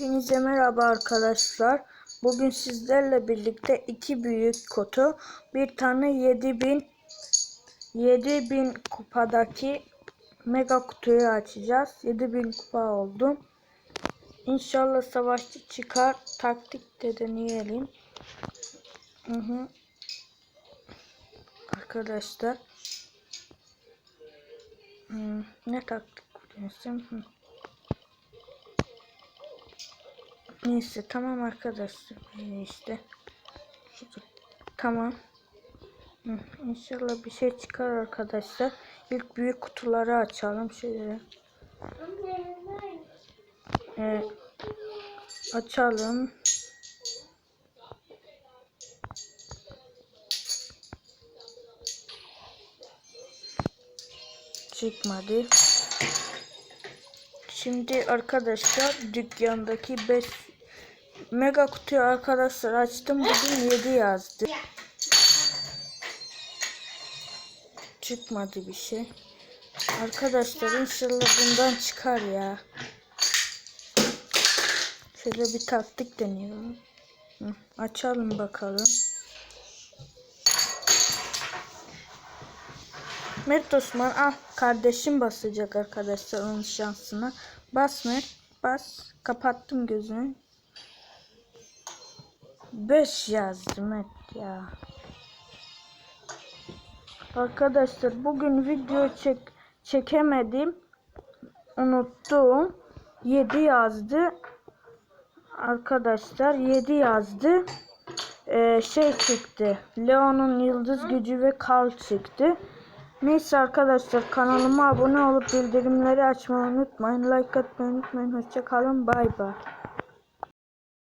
Hepinize merhaba arkadaşlar. Bugün sizlerle birlikte iki büyük kutu, bir tane 7000 7000 kupadaki mega kutuyu açacağız. 7000 kupa oldu. İnşallah savaşçı çıkar. Taktik de deneyelim. Hı hı. Arkadaşlar. Hmm, ne taktik kullanırsam? Hı. Neyse tamam arkadaşlar işte. Tamam. Hı, İnşallah bir şey çıkar arkadaşlar. İlk büyük kutuları açalım şöyle. Ee, açalım. Çıkmadı. Şimdi arkadaşlar dükkandaki 5 mega kutuyu arkadaşlar açtım bugün 7 yazdı. Çıkmadı bir şey. Arkadaşlar inşallah bundan çıkar ya. Şöyle bir taktik deniyorum. Açalım bakalım. Mert Osman ah kardeşim basacak arkadaşlar onun şansına. Bas Mert bas. Kapattım gözünü. 5 yazdı Mert ya. Arkadaşlar bugün video çek çekemedim. Unuttum. 7 yazdı. Arkadaşlar 7 yazdı. Ee, şey çıktı. Leon'un yıldız gücü ve Karl çıktı. Neyse arkadaşlar kanalıma abone olup bildirimleri açmayı unutmayın. Like atmayı unutmayın. Hoşçakalın. Bay bay.